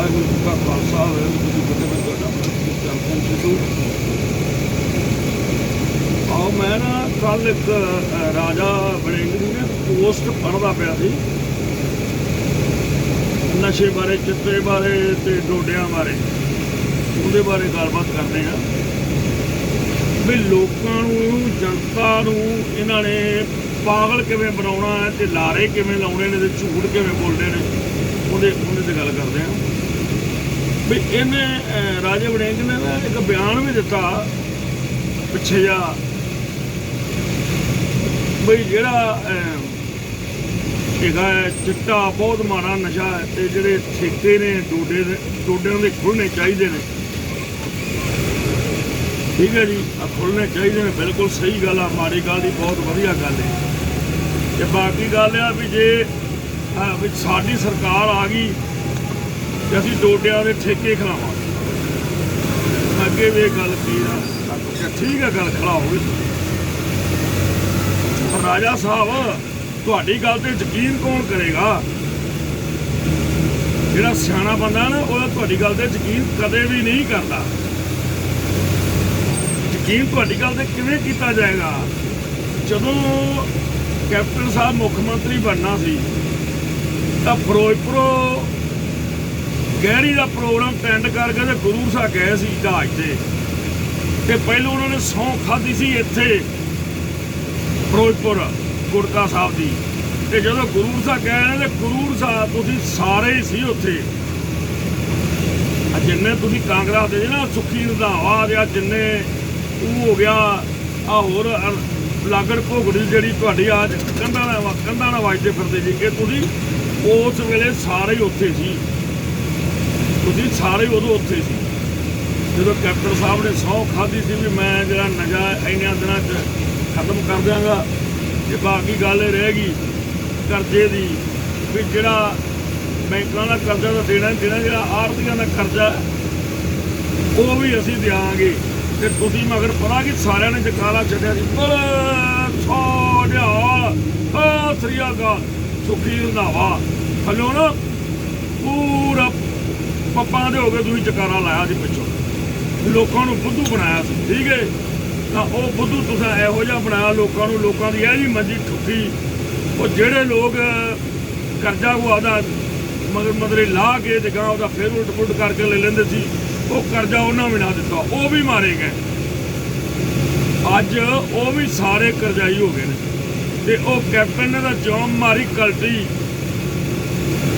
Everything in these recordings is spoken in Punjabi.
ਵਾਹਿਗੁਰੂ ਜੀ ਕਾ ਖਾਲਸਾ ਵਾਹਿਗੁਰੂ ਜੀ ਕੀ ਫਤਿਹ ਮੈਂ ਤੁਹਾਡਾ ਚੰਪਨ ਸਿੱਧੂ ਆਓ ਮੈਂ ਨਾ ਕੱਲ ਇੱਕ ਰਾਜਾ ਵੜਿੰਗ ਦੀ ਨਾ ਪੋਸਟ ਪੜ੍ਹਦਾ ਪਿਆ ਸੀ। ਨਸ਼ੇ ਬਾਰੇ ਚਿੱਟੇ ਬਾਰੇ ਤੇ ਡੋਡਿਆਂ ਬਾਰੇ। ਉਹਦੇ ਬਾਰੇ ਗੱਲਬਾਤ ਕਰਦੇ ਆ ਵੀ ਲੋਕਾਂ ਨੂੰ, ਜਨਤਾ ਨੂੰ ਇਹਨਾਂ ਨੇ ਪਾਗਲ ਕਿਵੇਂ ਬਣਾਉਣਾ ਹੈ ਤੇ ਲਾਰੇ ਕਿਵੇਂ ਲਾਉਣੇ ਨੇ ਤੇ ਝੂਠ ਕਿਵੇਂ ਬੋਲਦੇ ਨੇ, ਉਹਦੇ ਉਹਦੇ ਤੇ ਗੱਲ ਕਰਦੇ ਆ ਵੀ ਇਹਨੇ ਰਾਜੇ ਵੜਿੰਗ ਨੇ ਨਾ ਇੱਕ ਬਿਆਨ ਵੀ ਦਿੱਤਾ ਪਿੱਛੇ ਜਾ ਬਈ ਜਿਹੜਾ ਅਹ, ਹੈਗਾ ਹੈ, ਚਿੱਟਾ ਬਹੁਤ ਮਾੜਾ ਨਸ਼ਾ ਹੈ ਤੇ ਜਿਹੜੇ ਠੇਕੇ ਨੇ ਡੋਡੇ ਦੇ ਡੋਡਿਆਂ ਦੇ ਖੁੱਲਣੇ ਚਾਹੀਦੇ ਨੇ। ਠੀਕ ਹੈ ਜੀ ਆ ਖੁੱਲਣੇ ਚਾਹੀਦੇ ਨੇ ਬਿਲਕੁਲ ਸਹੀ ਗੱਲ ਆ ਮਾੜੀ ਗੱਲ ਦੀ ਬਹੁਤ ਵਧੀਆ ਗੱਲ ਹੈ। ਤੇ ਬਾਕੀ ਗੱਲ ਆ ਵੀ ਜੇ ਆ ਸਾਡੀ ਸਰਕਾਰ ਆ ਗਈ ਤੇ ਅਸੀਂ ਡੋਡਿਆਂ ਦੇ ਠੇਕੇ ਖਿਲਾਵਾਂਗੇ ਅੱਗੇ ਵੀ ਗੱਲ ਕੀ ਆ। ਠੀਕ ਹੈ ਗੱਲ ਖਿਲਾਓਗੇ ਪਰ ਰਾਜਾ ਸਾਹਿਬ, ਤੁਹਾਡੀ ਗੱਲ ਤੇ ਯਕੀਨ ਕੌਣ ਕਰੇਗਾ? ਜਿਹੜਾ ਸਿਆਣਾ ਬੰਦਾ ਨਾ ਉਹ ਤੁਹਾਡੀ ਗੱਲ ਤੇ ਯਕੀਨ ਕਦੇ ਵੀ ਨਹੀਂ ਕਰਦਾ। ਯਕੀਨ ਤੁਹਾਡੀ ਗੱਲ ਤੇ ਕਿਵੇਂ ਕੀਤਾ ਜਾਏਗਾ? ਜਦੋਂ ਕੈਪਟਨ ਸਾਹਿਬ ਮੁੱਖ ਮੰਤਰੀ ਬਣਨਾ ਸੀ, ਤਾਂ ਫਿਰੋਜ਼ਪੁਰੋਂ ਗਹਿਰੀ ਦਾ ਪ੍ਰੋਗਰਾਮ ਟੈਂਡ ਕਰਕੇ ਤੇ ਗੁਰੂ ਸਾਹਿਬ ਗਏ ਸੀ ਜਹਾਜ਼ ਤੇ। ਤੇ ਪਹਿਲਾਂ ਉਹਨਾਂ ਨੇ ਸੌਂ ਖਾਧੀ ਸੀ ਇੱਥੇ ਫਿਰੋਜ਼ਪੁਰ ਗੁਰਕਾ ਸਾਹਿਬ ਦੀ। ਤੇ ਜਦੋਂ ਗੁਰੂ ਸਾਹਿਬ ਗਏ ਨੇ ਤੇ ਗੁਰੂ ਸਾਹਿਬ ਤੁਸੀਂ ਸਾਰੇ ਹੀ ਸੀ ਉੱਥੇ। ਆ ਜਿੰਨੇ ਤੁਸੀਂ ਕਾਂਗਰਸ ਦੇ ਨਾ ਸੁੱਖੀ ਰੰਧਾਵਾ ਜਾਂ ਜਿੰਨੇ ਉਹ ਹੋ ਗਿਆ ਆ ਹੋਰ ਲਾਗੜ ਭੋਗੜੀ ਜਿਹੜੀ ਤੁਹਾਡੀ ਆਜ ਕੰਧਾਂ ਨਾਲ ਕੰਧਾਂ ਨਾਲ ਵੱਜਦੇ ਫਿਰਦੇ ਜੀ ਇਹ ਤੁਸੀਂ ਉਸ ਵੇਲੇ ਸਾਰੇ ਹੀ ਉੱਥੇ ਸੀ। ਤੁਸੀਂ ਸਾਰੇ ਉਦੋਂ ਉੱਥੇ ਸੀ। ਜਦੋਂ ਕੈਪਟਨ ਸਾਹਿਬ ਨੇ ਸਹੁੰ ਖਾਧੀ ਸੀ ਵੀ ਮੈਂ ਜਿਹੜਾ ਨਸ਼ਾ ਇੰਨਿਆਂ ਦਿਨਾਂ 'ਚ ਖਤਮ ਕਰ ਦਿਆਂਗਾ ਤੇ ਬਾਕੀ ਗੱਲ ਇਹ ਰਹਿ ਗਈ ਕਰਜ਼ੇ ਦੀ ਵੀ ਜਿਹੜਾ ਬੈਂਕਾਂ ਦਾ ਕਰਜ਼ਾ ਤਾਂ ਦੇਣਾ ਹੀ ਦੇਣਾ, ਜਿਹੜਾ ਆੜਤੀਆਂ ਦਾ ਕਰਜ਼ਾ, ਉਹ ਵੀ ਅਸੀਂ ਦਿਆਂਗੇ। ਤੇ ਤੁਸੀਂ ਮਗਰ ਪਤਾ ਕਿ ਸਾਰਿਆਂ ਨੇ ਜਕਾਲਾ ਛੱਡਿਆ ਸੀ, ਬੋਲੇ ਛੋੜਿਆ ਆ ਸ਼੍ਰੀ ਅਕਾਲ, ਸੁਖੀ ਰੰਧਾਵਾ। ਹਲੋ ਨਾ, ਪੂਰਾ ਪੱਪਾਂ ਦੇ ਹੋ ਗਏ, ਤੁਸੀਂ ਜਕਾਰਾ ਲਾਇਆ ਸੀ ਪਿੱਛੋਂ। ਲੋਕਾਂ ਨੂੰ ਬੁੱਧੂ ਬਣਾਇਆ ਸੀ, ਠੀਕ ਹੈ? ਤਾਂ ਉਹ ਬੁੱਧੂ ਤੁਸੀਂ ਇਹੋ ਜਿਹਾ ਬਣਾਇਆ, ਲੋਕਾਂ ਨੂੰ ਲੋਕਾਂ ਦੀ ਇਹ ਜੀ ਮੰਜੀ ਠੁੱਕੀ। ਉਹ ਜਿਹੜੇ ਲੋਕ ਕਰਜ਼ਾ ਉਹ ਆਦਾ ਮਗਰ ਮਦਰੇ ਲਾ ਕੇ ਤੇ ਗਾਂ ਉਹਦਾ ਫੇਰ ਉਲਟ ਪੁਲਟ ਕਰਕੇ ਲੈ ਲੈਂਦੇ ਸੀ, ਉਹ ਕਰਜ਼ਾ ਉਹਨਾਂ ਵੀ ਨਾ ਦਿੱਤਾ, ਉਹ ਵੀ ਮਾਰੇ ਗਏ। ਅੱਜ ਉਹ ਵੀ ਸਾਰੇ ਕਰਜ਼ਾਈ ਹੋ ਗਏ ਨੇ। ਤੇ ਉਹ ਕੈਪਟਨ ਨੇ ਤਾਂ ਜੌਮ ਮਾਰੀ ਕਲਟੀ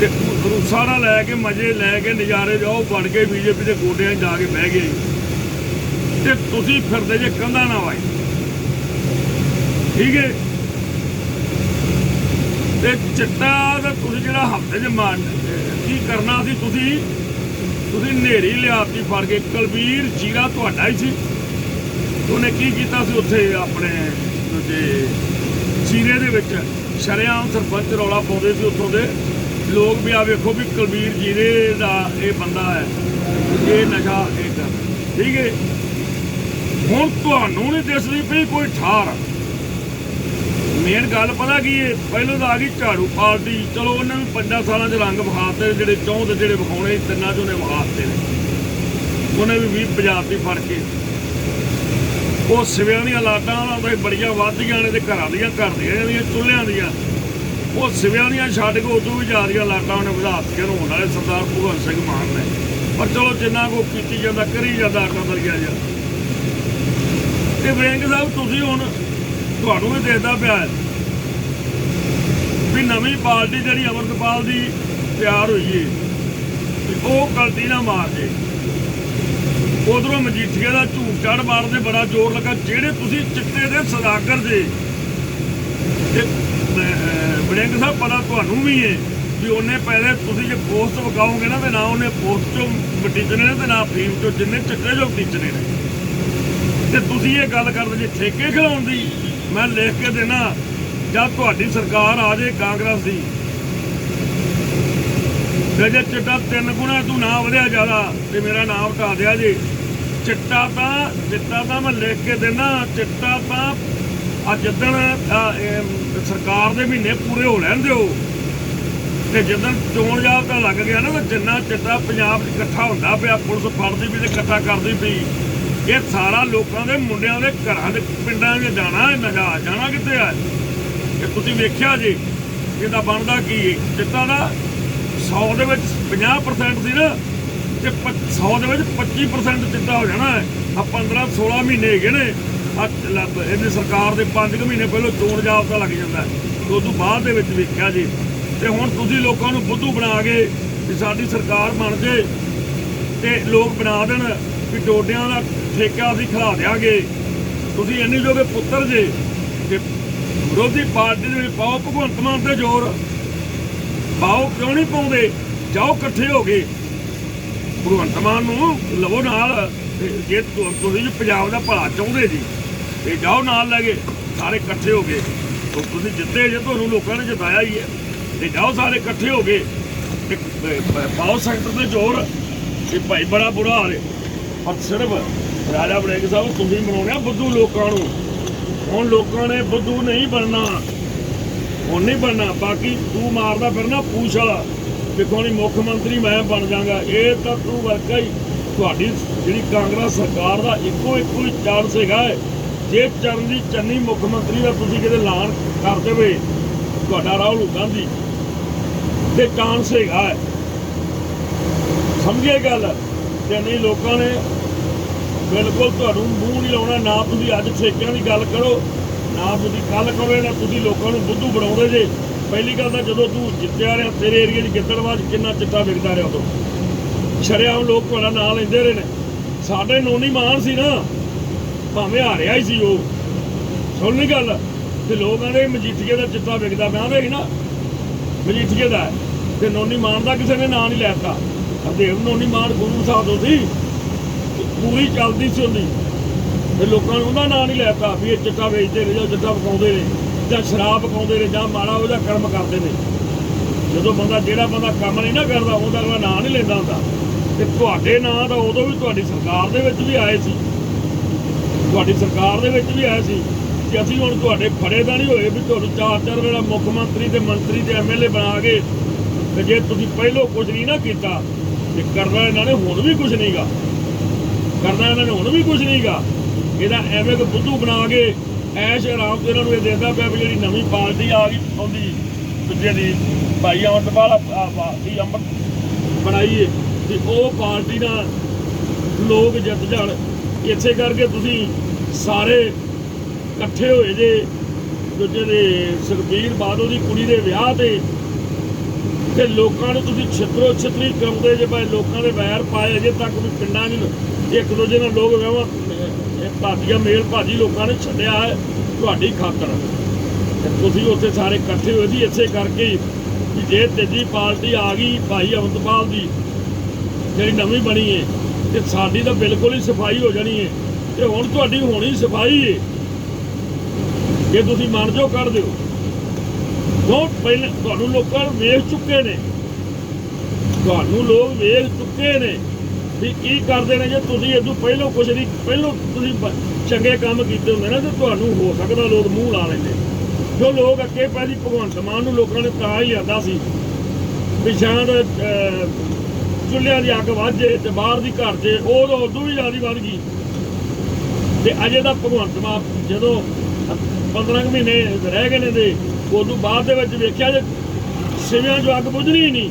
ਤੇ ਰੂਸਾ ਨਾਲ ਲੈ ਕੇ, ਮਜ਼ੇ ਲੈ ਕੇ, ਨਜ਼ਾਰੇ ਜਾਓ ਬਣ ਕੇ ਬੀਜੇਪੀ ਦੇ ਗੋਡਿਆਂ 'ਚ ਜਾ ਕੇ ਬਹਿ ਗਏ ਤੇ ਤੁਸੀਂ ਫਿਰਦੇ ਜੇ ਕੰਧਾਂ ਨਾ ਵਾਈ ਠੀਕ ਹੈ ਤੇ ਚਿੱਟਾ ਦਾ ਤੁਸੀਂ ਜਿਹੜਾ ਹਫ਼ਤੇ 'ਚ ਮਾਰ ਕੀ ਕਰਨਾ ਸੀ ਤੁਸੀਂ? ਤੁਸੀਂ ਨੇਰੀ ਲਿਆਤੀ ਫੜ ਕੇ। ਕਲਵੀਰ ਜੀਰਾ ਤੁਹਾਡਾ ਹੀ ਸੀ। ਉਹਨੇ ਕੀ ਕੀਤਾ ਸੀ ਉੱਥੇ ਆਪਣੇ ਦੂਜੇ ਜੀਰੇ ਦੇ ਵਿੱਚ? ਸ਼ਰੇਆਮ ਸਰਪੰਚ ਰੌਲਾ ਪਾਉਂਦੇ ਸੀ ਉੱਥੋਂ ਦੇ। ਲੋਕ ਵੀ ਆ ਵੇਖੋ ਵੀ ਕੁਲਬੀਰ ਜੀਰੇ ਦਾ ਇਹ ਬੰਦਾ ਹੈ। ਇਹ ਨਸ਼ਾ ਇਹ ਕਰ ਠੀਕ ਹੈ ਹੁਣ ਤੁਹਾਨੂੰ ਨਹੀਂ ਦਿਸਦੀ ਪਈ ਕੋਈ ਠਾਰ। ਮੇਨ ਗੱਲ ਪਤਾ ਕੀ ਹੈ? ਪਹਿਲਾਂ ਤਾਂ ਆ ਗਈ ਝਾੜੂ ਪਾਰਟੀ ਚਲੋ ਉਹਨਾਂ ਨੂੰ ਪੰਜਾਂ ਸਾਲਾਂ 'ਚ ਰੰਗ ਵਿਖਾਤੇ, ਜਿਹੜੇ ਚੌਂਦ ਜਿਹੜੇ ਵਿਖਾਉਣੇ, ਤਿੰਨਾਂ 'ਚ ਉਹਨੇ ਵਿਖਾਤੇ ਨੇ। ਉਹਨੇ ਵੀ 20 ਦੀ ਫੜ ਕੇ। ਉਹ ਸਿਵਿਆਂ ਦੀਆਂ ਲਾਟਾਂ ਉਹਨਾਂ ਦੇ ਬੜੀਆਂ ਵੱਧਦੀਆਂ ਨੇ ਤੇ ਘਰਾਂ ਦੀਆਂ, ਘਰ ਦੀਆਂ ਦੀਆਂ ਚੁੱਲ੍ਹਿਆਂ ਦੀਆਂ। ਉਹ ਸਿਵਿਆਂ ਦੀਆਂ ਛੱਡ ਕੇ ਉਦੋਂ ਵੀ ਜ਼ਿਆਦੀਆਂ ਲਾਟਾਂ ਉਹਨੇ ਵਧਾ ਦਿੱਤੀਆਂ ਹੋਣ ਵਾਲੇ ਸਰਦਾਰ ਭਗਵੰਤ ਸਿੰਘ ਮਾਨ ਨੇ। ਪਰ ਚਲੋ ਜਿੰਨਾ ਕੋ ਕੀਤੀ ਜਾਂਦਾ, ਕਰੀ ਜਾਂਦਾ ਆਟਾ ਦਰਿਆ ਜਾ ਤੇ ਵਰਿੰਗ ਸਾਹਿਬ, ਤੁਸੀਂ ਹੁਣ ਤੁਹਾਨੂੰ ਵੀ ਦੇਖਦਾ ਪਿਆ ਵੀ ਨਵੀਂ ਪਾਰਟੀ ਜਿਹੜੀ ਅਮਰਤਪਾਲ ਦੀ ਤਿਆਰ ਹੋਈ ਏ ਉਹ ਗਲਤੀ ਨਾ ਮਾਰ ਜੇ। ਉਧਰੋਂ ਮਜੀਠੀਆ ਦਾ ਝੂਠ ਚੜ ਮਾਰਦੇ ਬੜਾ ਜ਼ੋਰ ਲੱਗਾ। ਜਿਹੜੇ ਤੁਸੀਂ ਚਿੱਟੇ ਦੇ ਸਦਾਗਰ ਜੇ ਬੜਿੰਗ ਸਾਹਿਬ, ਪਤਾ ਤੁਹਾਨੂੰ ਵੀ ਏ ਵੀ ਉਹਨੇ ਪਹਿਲੇ ਤੁਸੀਂ ਜੇ ਪੋਸਟ ਵਗਾਓਗੇ ਨਾ ਤੇ ਨਾ ਉਹਨੇ ਪੋਸਟ ਚੋਂ ਵਟੀਚਣੇ ਨੇ ਤੇ ਨਾ ਫੀਮ ਚੋਂ, ਜਿੰਨੇ ਚਿੱਟੇ ਜੋ ਵਟੀਚਣੇ ਨੇ। ਤੇ ਤੁਸੀਂ ਇਹ ਗੱਲ ਕਰਦੇ ਜੇ ਠੇਕੇ ਖਿਲਾਉਣ ਦੀ, ਮੈਂ ਲਿਖ ਕੇ ਦੇਣਾ ਜਦ ਤੁਹਾਡੀ ਸਰਕਾਰ ਆ ਜੇ ਕਾਂਗਰਸ ਦੀ। ਤੇ ਜੇ ਚਿੱਟਾ ਤਿੰਨ ਗੁਣਾ ਤੂੰ ਨਾ ਵਧਿਆ ਜ਼ਿਆਦਾ, ਤੇ ਮੇਰਾ ਨਾਮ ਹਟਾ ਦਿਆ ਜੇ। ਚਿੱਟਾ ਤਾਂ ਚਿੱਟਾ ਤਾਂ ਮੈਂ ਲਿਖ ਕੇ ਦੇਣਾ, ਚਿੱਟਾ ਤਾਂ ਆ ਜਿੱਦਣ ਸਰਕਾਰ ਦੇ ਮਹੀਨੇ ਪੂਰੇ ਹੋ ਲੈਣ ਦਿਓ, ਤੇ ਜਦੋਂ ਚੋਣ ਜਾਬਤਾ ਲੱਗ ਗਿਆ ਨਾ, ਤਾਂ ਜਿੰਨਾ ਚਿੱਟਾ ਪੰਜਾਬ 'ਚ ਇਕੱਠਾ ਹੁੰਦਾ ਪਿਆ, ਪੁਲਿਸ ਫੜਦੀ ਵੀ ਤੇ ਇਕੱਠਾ ਕਰਦੀ ਪਈ, ਇਹ ਸਾਰਾ ਲੋਕਾਂ ਦੇ ਮੁੰਡਿਆਂ ਦੇ ਘਰਾਂ ਦੇ ਪਿੰਡਾਂ 'ਚ ਜਾਣਾ ਹੈ ਨਜਾ ਜਾਣਾ ਕਿੱਥੇ ਆ ਇਹ ਤੁਸੀਂ ਵੇਖਿਆ ਜੀ, ਇਹਦਾ ਬਣਦਾ ਕੀ ਚਿੱਟਾ ਦਾ 100 ਦੇ ਵਿੱਚ 50% ਸੀ ਨਾ ਤੇ 100 ਦੇ ਵਿੱਚ 25% ਚਿੱਟਾ ਹੋ ਜਾਣਾ ਹੈ। ਆ 15 16 ਮਹੀਨੇ ਹੈਗੇ ਨੇ। ਆ ਇਹਨੇ ਸਰਕਾਰ ਦੇ 5 ਮਹੀਨੇ ਪਹਿਲਾਂ ਚੋਣ ਜਾਬਤਾ ਲੱਗ ਜਾਂਦਾ ਹੈ। ਉਸ ਤੋਂ ਬਾਅਦ ਦੇ ਵਿੱਚ ਵੇਖਿਆ ਜੀ। ਤੇ ਹੁਣ ਤੁਸੀਂ ਲੋਕਾਂ ਨੂੰ ਬੁੱਧੂ ਬਣਾ ਕੇ ਵੀ ਸਾਡੀ ਸਰਕਾਰ ਬਣ ਜੇ ਤੇ ਲੋਕ ਬਣਾ ਦੇਣ ਵੀ ਡੋਡਿਆਂ ਦਾ ਠੇਕਾ ਅਸੀਂ ਖਿਲਾ ਦਿਆਂਗੇ। ਤੁਸੀਂ ਇੰਨੇ ਜੋਗੇ ਪੁੱਤਰ ਜੇ ਕਿ ਵਿਰੋਧੀ ਪਾਰਟੀ ਦੇ ਵਿੱਚ ਪਾਓ, ਭਗਵੰਤ ਮਾਨ ਤੇ ਜ਼ੋਰ। ਪਾਓ ਕਿਉਂ ਨਹੀਂ ਪਾਉਂਦੇ? ਜਾਓ ਇਕੱਠੇ ਹੋ ਗਏ ਭਗਵੰਤ ਮਾਨ ਨੂੰ ਲਵੋ ਨਾਲ, ਤੇ ਜੇ ਤੁ- ਤੁਸੀਂ ਜੀ ਪੰਜਾਬ ਦਾ ਭਲਾ ਚਾਹੁੰਦੇ ਜੀ ਤੇ ਜਾਓ ਨਾਲ ਲੈ ਕੇ, ਸਾਰੇ ਇਕੱਠੇ ਹੋ ਗਏ ਤੋ ਤੁਸੀਂ ਜਿੱਤੇ ਜੇ, ਤੁਹਾਨੂੰ ਲੋਕਾਂ ਨੇ ਜਿਤਾਇਆ ਹੀ ਹੈ। ਤੇ ਜਾਓ ਸਾਰੇ ਇਕੱਠੇ ਹੋ ਗਏ ਤੇ ਪ- ਪ- ਪਾਓ ਸੈਕਟਰ ਤੇ ਜ਼ੋਰ ਇਹ ਭਾਈ ਬੜਾ ਬੁਰਾ ਹਾਲ ਹੈ। ਪਰ ਸਿਰਫ ਰਾਜਾ ਬੜੇਗ ਸਾਹਿਬ, ਤੁਸੀਂ ਬਣਾਉਣੇ ਆ ਬੁੱਧੂ ਲੋਕਾਂ ਨੂੰ। ਹੁਣ ਲੋਕਾਂ ਨੇ ਬੁੱਧੂ ਨਹੀਂ ਬਣਨਾ, ਹੁਣ ਨਹੀਂ ਬਣਨਾ, ਬਾਕੀ ਤੂੰ ਮਾਰਦਾ ਫਿਰਨਾ ਪੂਛ ਵਾਲਾ। ਕਿਥੋਂ ਨਹੀਂ ਮੁੱਖ ਮੰਤਰੀ ਮੈਂ ਬਣ ਜਾਗਾ ਇਹ ਤਾਂ ਤੂੰ ਵਰਕਾ ਹੀ ਤੁਹਾਡੀ ਜਿਹੜੀ ਕਾਂਗਰਸ ਸਰਕਾਰ ਦਾ ਇੱਕੋ ਇੱਕੋ ਹੀ ਚਾਂਸ ਹੈਗਾ ਹੈ। ਜੇ ਚਰਨਜੀਤ ਚੰਨੀ ਮੁੱਖ ਮੰਤਰੀ ਦਾ ਤੁਸੀਂ ਕਿਤੇ ਐਲਾਨ ਕਰ ਦੇਵੇ ਤੁਹਾਡਾ ਰਾਹੁਲ ਗਾਂਧੀ ਤੇ ਚਾਂਸ ਹੈਗਾ ਹੈ। ਸਮਝੇ ਗੱਲ, ਚੰਨੀ ਲੋਕਾਂ ਨੇ ਬਿਲਕੁਲ ਤੁਹਾਨੂੰ ਮੂੰਹ ਨਹੀਂ ਲਾਉਣਾ, ਨਾ ਤੁਸੀਂ ਅੱਜ ਠੇਕਿਆਂ ਦੀ ਗੱਲ ਕਰੋ, ਨਾ ਤੁਸੀਂ ਕੱਲ ਕਰੋ ਨਾ ਤੁਸੀਂ ਲੋਕਾਂ ਨੂੰ ਬੁੱਧੂ ਬਣਾਉਂਦੇ ਜੇ ਪਹਿਲੀ ਗੱਲ ਤਾਂ ਜਦੋਂ ਤੂੰ ਜਿੱਤਿਆ ਰਿਹਾ, ਤੇਰੇ ਏਰੀਆ 'ਚ ਗਿੱਦੜਵਾਜ ਕਿੰਨਾ ਚਿੱਟਾ ਵਿਕਦਾ ਰਿਹਾ ਉਦੋਂ। ਸ਼ਰਿਆਮ ਲੋਕ ਤੁਹਾਡਾ ਨਾਂ ਲੈਂਦੇ ਰਹੇ ਨੇ। ਸਾਡੇ ਨੋਨੀ ਮਾਨ ਸੀ ਨਾ, ਭਾਵੇਂ ਹਾਰਿਆ ਹੀ ਸੀ ਉਹ। ਸੁਣ ਲਈ ਗੱਲ, ਤੇ ਲੋਕ ਕਹਿੰਦੇ ਮਜੀਠੀਏ ਦਾ ਚਿੱਟਾ ਵਿਕਦਾ ਮੈਂ ਆਂਦੇ ਸੀ ਨਾ। ਮਜੀਠੀਏ ਦਾ ਹੈ। ਤੇ ਨੋਨੀ ਮਾਨ ਦਾ ਕਿਸੇ ਨੇ ਨਾਂ ਨਹੀਂ ਲੈਤਾ ਹਰਦੇਵ ਨੋਨੀ ਮਾਨ ਗੁਰੂ ਸਾਹਿਬ ਤੋਂ ਸੀ। ਪੂਰੀ ਚੱਲਦੀ ਸੀ ਉਹਦੀ। ਤੇ ਲੋਕਾਂ ਨੂੰ ਉਹਦਾ ਨਾਂ ਨਹੀਂ ਲੈਤਾ ਵੀ ਇਹ ਚਿੱਟਾ ਵੇਚਦੇ ਨੇ ਜਾਂ ਚਿੱਟਾ ਵਿਕਾਉਂਦੇ ਨੇ ਜਾਂ ਸ਼ਰਾਬ ਪਕਾਉਂਦੇ ਨੇ ਜਾਂ ਮਾੜਾ ਉਹਦਾ ਕਰਮ ਕਰਦੇ ਨੇ। ਜਦੋਂ ਬੰਦਾ ਜਿਹੜਾ ਬੰਦਾ ਕੰਮ ਨਹੀਂ ਨਾ ਕਰਦਾ, ਉਹਦਾ ਅਗਲਾ ਨਾਂ ਨਹੀਂ ਲੈਂਦਾ ਹੁੰਦਾ। ਤੇ ਤੁਹਾਡੇ ਨਾਂ ਦਾ ਉਦੋਂ ਵੀ ਤੁਹਾਡੀ ਸਰਕਾਰ ਦੇ ਵਿੱਚ ਵੀ ਆਏ ਸੀ। ਤੁਹਾਡੀ ਸਰਕਾਰ ਦੇ ਵਿੱਚ ਵੀ ਆਏ ਸੀ ਕਿ ਅਸੀਂ ਹੁਣ ਤੁਹਾਡੇ ਫੜੇ ਤਾਂ ਨਹੀਂ ਹੋਏ ਵੀ ਤੁਹਾਨੂੰ ਚਾਰ ਚਾਰ ਵੇਲਾ ਮੁੱਖ ਮੰਤਰੀ ਤੇ ਮੰਤਰੀ ਤੇ ਐਮਐਲਏ ਬਣਾ ਕੇ ਤੇ ਜੇ ਤੁਸੀਂ ਪਹਿਲੋਂ ਕੁਝ ਨਹੀਂ ਨਾ ਕੀਤਾ, ਤੇ ਕਰਨਾ ਇਹਨਾਂ ਨੇ ਹੁਣ ਵੀ ਕੁਝ ਨਹੀਂਗਾ ਕਰਨਾ ਇਹਨਾਂ ਨੇ ਹੁਣ ਵੀ ਕੁਝ ਨਹੀਂਗਾ ਇਹਦਾ ਐਵੇਂ ਕਿ ਬੁੱਧੂ ਬਣਾ ਕੇ ਐਸ਼ ਆਰਾਮ ਤੇ ਉਹਨਾਂ ਨੂੰ ਇਹ ਦਿੰਦਾ ਪਿਆ ਵੀ ਜਿਹੜੀ ਨਵੀਂ ਪਾਰਟੀ ਆ ਗਈ ਆਉਂਦੀ ਦੂਜੇ ਦੀ, ਭਾਈ ਅਮਰਪਾਲ ਪਾਰਟੀ ਅੰਮ੍ਰਿਤ ਬਣਾਈਏ ਏ ਤੇ ਉਹ ਪਾਰਟੀ ਨਾਲ ਲੋਕ ਜਿੱਤ ਜਾਣ। ਇਸੇ ਕਰਕੇ ਤੁਸੀਂ ਸਾਰੇ ਇਕੱਠੇ ਹੋਏ ਜੇ, ਦੂਜੇ ਦੇ ਸੁਖਬੀਰ ਬਾਦਲ ਦੀ ਕੁੜੀ ਦੇ ਵਿਆਹ ਤੇ ਤੇ ਲੋਕਾਂ ਨੂੰ ਤੁਸੀਂ ਛਿੱਤਰੋ ਛਿੱਤਰੀ ਕਰਾਉਂਦੇ ਜੇ ਭਾਈ ਲੋਕਾਂ ਦੇ ਵੈਰ ਪਾਏ ਅਜੇ ਤੱਕ ਵੀ ਪਿੰਡਾਂ 'ਚ ਇੱਕ ਦੂਜੇ ਨਾਲ ਲੋਕ ਵਿਆਹਾਂ ਭਾਜੀਆ ਮੇਲ ਭਾਜੀ ਲੋਕਾਂ ਨੇ ਛੱਡਿਆ ਹੈ ਤੁਹਾਡੀ ਖਾਤਰ। ਤੁਸੀਂ ਉੱਥੇ ਸਾਰੇ ਇਕੱਠੇ ਹੋਏ ਸੀ, ਇਸੇ ਕਰਕੇ ਹੀ ਕਿ ਜੇ ਤੀਜੀ ਪਾਰਟੀ ਆ ਗਈ ਭਾਈ ਅਮਰਪਾਲ ਦੀ, ਜਿਹੜੀ ਨਵੀਂ ਬਣੀ ਹੈ ਤੇ ਸਾਡੀ ਤਾਂ ਬਿਲਕੁਲ ਹੀ ਸਫ਼ਾਈ ਹੋ ਜਾਣੀ ਹੈ ਤੇ ਹੁਣ ਤੁਹਾਡੀ ਹੋਣੀ ਸਫ਼ਾਈ ਹੈ ਜੇ ਤੁਸੀਂ ਮਨ ਜੋ ਕਰ ਦਿਓ। ਬਹੁਤ ਪਹਿਲੇ ਤੁਹਾਨੂੰ ਲੋਕਾਂ ਵੇਖ ਚੁੱਕੇ ਨੇ। ਤੁਹਾਨੂੰ ਲੋਕ ਵੇਖ ਚੁੱਕੇ ਨੇ। ਵੀ ਕੀ ਕਰਦੇ ਨੇ ਜੇ ਤੁਸੀਂ ਇਦੋਂ ਪਹਿਲਾਂ ਕੁਝ ਨਹੀਂ, ਪਹਿਲਾਂ ਤੁਸੀਂ ਚੰਗੇ ਕੰਮ ਕੀਤੇ ਹੁੰਦੇ ਨਾ ਤੇ ਤੁਹਾਨੂੰ ਹੋ ਸਕਦਾ ਲੋਕ ਮੂੰਹ ਲਾ ਲੈਂਦੇ। ਜੋ ਲੋਕ ਅੱਗੇ ਪਹਿਲੀ ਭਗਵੰਤ ਮਾਨ ਨੂੰ ਲੋਕਾਂ ਨੇ ਤਾਂ ਹੀ ਆਂਦਾ ਸੀ ਵੀ ਸ਼ਾਇਦ ਚੁੱਲ੍ਹਿਆਂ ਦੀ ਅੱਗ ਵੱਧ ਜੇ ਤੇ ਬਾਹਰ ਦੀ ਘਰ 'ਚ ਉਹ ਤਾਂ ਉਦੋਂ ਵੀ ਜ਼ਿਆਦਾ ਵੱਧ ਗਈ। ਤੇ ਅਜੇ ਦਾ ਭਗਵੰਤ ਮਾਨ ਜਦੋਂ 15 ਕੁ ਮਹੀਨੇ ਰਹਿ ਗਏ ਨੇ ਤੇ ਉਦੋਂ ਬਾਅਦ ਦੇ ਵਿੱਚ ਵੇਖਿਆ ਜੇ ਸਿਵਿਆਂ 'ਚੋਂ ਅੱਗ ਬੁਝਣੀ ਨਹੀਂ।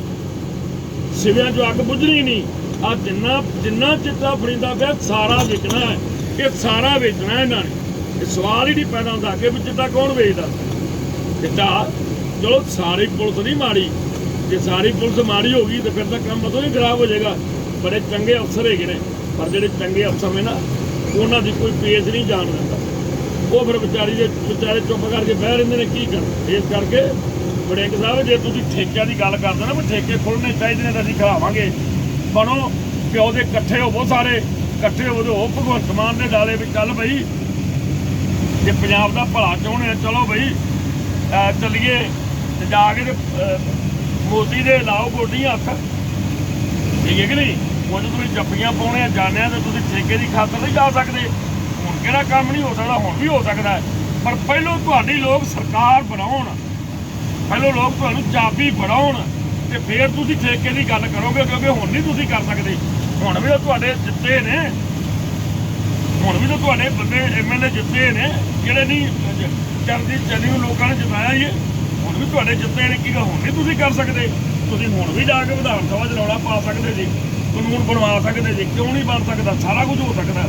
ਸਿਵਿਆਂ 'ਚੋਂ ਅੱਗ ਬੁਝਣੀ ਨਹੀਂ। ਆ ਜਿੰਨਾ ਜਿੰਨਾ ਚਿੱਟਾ ਫੜੀਂਦਾ ਪਿਆ, ਸਾਰਾ ਵੇਚਣਾ ਹੈ। ਇਹ ਸਾਰਾ ਵੇਚਣਾ ਇਹਨਾਂ ਨੇ। ਇਹ ਸਵਾਲ ਹੀ ਨਹੀਂ ਪੈਦਾ ਹੁੰਦਾ ਕਿ ਵੀ ਚਿੱਟਾ ਕੌਣ ਵੇਚਦਾ। ਚਿੱਟਾ ਚਲੋ, ਸਾਰੀ ਪੁਲਿਸ ਨਹੀਂ ਮਾੜੀ। ਜੇ ਸਾਰੀ ਪੁਲਿਸ ਮਾੜੀ ਹੋ ਗਈ, ਤਾਂ ਫਿਰ ਤਾਂ ਕੰਮ ਉਦੋਂ ਹੀ ਖਰਾਬ ਹੋ ਜਾਏਗਾ। ਬੜੇ ਚੰਗੇ ਅਫਸਰ ਹੈਗੇ ਨੇ। ਪਰ ਜਿਹੜੇ ਚੰਗੇ ਅਫਸਰ ਨੇ ਨਾ, ਉਹਨਾਂ ਦੀ ਕੋਈ ਪੇਜ ਨਹੀਂ ਜਾਣ ਦਿੰਦਾ। ਉਹ ਫਿਰ ਵਿਚਾਰੀ ਦੇ, ਵਿਚਾਰੇ ਚੁੱਪ ਕਰਕੇ ਬਹਿ ਰਹਿੰਦੇ ਨੇ, ਕੀ ਕਰਨ? ਇਸ ਕਰਕੇ ਬੜੇਕ ਸਾਹਿਬ ਜੇ ਤੁਸੀਂ ਠੇਕਿਆਂ ਦੀ ਗੱਲ ਕਰਦੇ ਨਾ, ਵੀ ਠੇਕੇ ਖੋਲਣੇ ਚਾਹੀਦੇ ਨੇ, ਤਾਂ ਅਸੀਂ ਖਿਲਾਵਾਂਗੇ ਬਣੋ, ਪਿਓ ਦੇ ਇਕੱਠੇ ਹੋਵੋ ਸਾਰੇ, ਇਕੱਠੇ ਹੋਵੋ ਤੇ ਉਹ ਭਗਵੰਤ ਮਾਨ ਦੇ ਡਾਲੇ ਵੀ ਚੱਲ ਬਈ। ਜੇ ਪੰਜਾਬ ਦਾ ਭਲਾ ਚਾਹੁੰਦੇ ਚਲੋ ਬਈ ਅਹ ਚੱਲੀਏ ਤੇ ਜਾ ਕੇ ਮੋਦੀ ਦੇ ਲਾਓ ਗੋਡੀ ਹੱਥ। ਠੀਕ ਹੈ ਕਿ ਨਹੀਂ? ਹੁਣ ਤੁਸੀਂ ਜੱਫੀਆਂ ਪਾਉਣੇ ਆ, ਜਾਣਿਆ ਤੇ ਤੁਸੀਂ ਠੇਕੇ ਦੀ ਖਾਤਰ ਨਹੀਂ ਜਾ ਸਕਦੇ। ਹੁਣ ਕਿਹੜਾ ਕੰਮ ਨਹੀਂ ਹੋ ਸਕਦਾ, ਹੁਣ ਵੀ ਹੋ ਸਕਦਾ। ਪਰ ਪਹਿਲੋਂ ਤੁਹਾਡੀ ਲੋਕ ਸਰਕਾਰ ਬਣਾਉਣ। ਪਹਿਲੋਂ ਲੋਕ ਤੁਹਾਨੂੰ ਚਾਬੀ ਬਣਾਉਣ ਤੇ ਫੇਰ ਤੁਸੀਂ ਠੇਕੇ ਦੀ ਗੱਲ ਕਰੋਗੇ, ਕਿਉਂਕਿ ਹੁਣ ਨਹੀਂ ਤੁਸੀਂ ਕਰ ਸਕਦੇ। ਹੁਣ ਵੀ ਉਹ ਤੁਹਾਡੇ ਜਿੱਤੇ ਨੇ। ਹੁਣ ਵੀ ਤਾਂ ਤੁਹਾਡੇ ਬੰਦੇ ਐਮਐਲਏ ਜਿੱਤੇ ਨੇ, ਜਿਹੜੇ ਨਹੀਂ ਚਰਦੀ ਚਲੀ ਨੂੰ ਲੋਕਾਂ ਨੇ ਜਿਤਾਇਆ ਹੀ। ਹੁਣ ਵੀ ਤੁਹਾਡੇ ਜਿੱਤੇ ਨੇ, ਕੀ ਹੁਣ ਨਹੀਂ ਤੁਸੀਂ ਕਰ ਸਕਦੇ। ਤੁਸੀਂ ਹੁਣ ਵੀ ਜਾ ਕੇ ਵਿਧਾਨ ਸਭਾ 'ਚ ਰੌਲਾ ਪਾ ਸਕਦੇ ਜੀ, ਕਾਨੂੰਨ ਬਣਵਾ ਸਕਦੇ ਜੀ, ਕਿਉਂ ਨਹੀਂ ਬਣ ਸਕਦਾ? ਸਾਰਾ ਕੁਝ ਹੋ ਸਕਦਾ।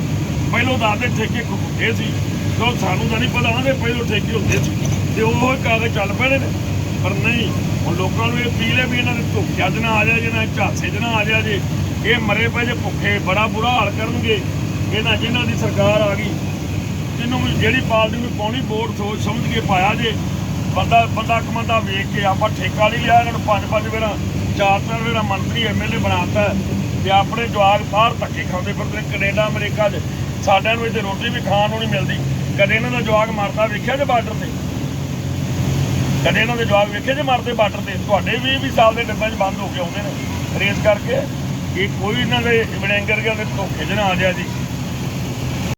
ਪਹਿਲੋਂ ਦਾਦੇ ਠੇਕੇ ਖੁੱਟੇ ਸੀ। ਤੋਂ ਸਾਨੂੰ ਤਾਂ ਨਹੀਂ ਪਤਾ ਨਾ ਕਿ ਪਹਿਲੋਂ ਠੇਕੇ ਹੁੰਦੇ ਸੀ। ਤੇ ਉਹ ਕਾਗਜ਼ ਚੱਲ ਪਏ ਨੇ। ਪਰ ਨਹੀਂ, ਹੁਣ ਲੋਕਾਂ ਨੂੰ ਇਹ ਅਪੀਲ ਹੈ ਵੀ ਇਹਨਾਂ ਦੇ ਧੋਖਿਆਂ 'ਚ ਨਾ ਆ ਜਾ ਜੇ ਨਾ ਝਾਂਸੇ 'ਚ ਨਾ ਆ ਜਾ ਜੇ। ਇਹ ਮਰੇ ਪਏ ਜੇ ਭੁੱਖੇ, ਬੜਾ ਬੁਰਾ ਹਾਲ ਕਰਨਗੇ। ਇਹਨਾਂ ਜਿਨ੍ਹਾਂ ਦੀ ਸਰਕਾਰ ਆ ਗਈ, ਜਿਹਨੂੰ ਵੀ ਜਿਹੜੀ ਪਾਰਟੀ ਨੂੰ ਪਾਉਣੀ, ਵੋਟ ਸੋਚ ਸਮਝ ਕੇ ਪਾਇਆ ਜੇ। ਬੰਦਾ ਬੰਦਾ ਕਮੰਦਾ ਵੇਖ ਕੇ ਆਪਾਂ ਠੇਕਾ ਨਹੀਂ ਲਿਆ, ਇਹਨਾਂ ਨੂੰ ਪੰਜ ਪੰਜ ਵੇਰਾ, ਚਾਰ ਚਾਰ ਵੇਰਾ ਮੰਤਰੀ ਐਮਐਲਏ ਬਣਾਤਾ ਤੇ ਆਪਣੇ ਜਵਾਕ ਬਾਹਰ ਧੱਕੇ ਖਾਂਦੇ ਫਿਰਦੇ ਨੇ, ਕੈਨੇਡਾ, ਅਮਰੀਕਾ 'ਚ ਸਾਡਿਆਂ ਨੂੰ ਇੱਥੇ ਰੋਟੀ ਵੀ ਖਾਣ ਨੂੰ ਨਹੀਂ ਮਿਲਦੀ। ਕਦੇ ਇਹਨਾਂ ਦਾ ਜਵਾਕ ਮਰਦਾ, ਵੇਖਿਆ ਜੇ ਬਾਰਡਰ ਤੇ? ਕਦੇ ਇਹਨਾਂ ਦੇ ਜਵਾਬ ਵੇਖੇ ਜੇ ਮਰਦੇ ਬਾਰਡਰ ਤੇ? ਤੁਹਾਡੇ ਵੀ 20 ਸਾਲ ਦੇ ਡੱਬਿਆਂ 'ਚ ਬੰਦ ਹੋ ਕੇ ਆਉਂਦੇ ਨੇ। ਰੇਸ ਕਰਕੇ ਕਿ ਕੋਈ ਇਹਨਾਂ ਦੇ ਵੜੈਂਗਰ ਦੇ ਧੋਖੇ 'ਚ ਨਾ ਆ ਜਾ ਜੀ।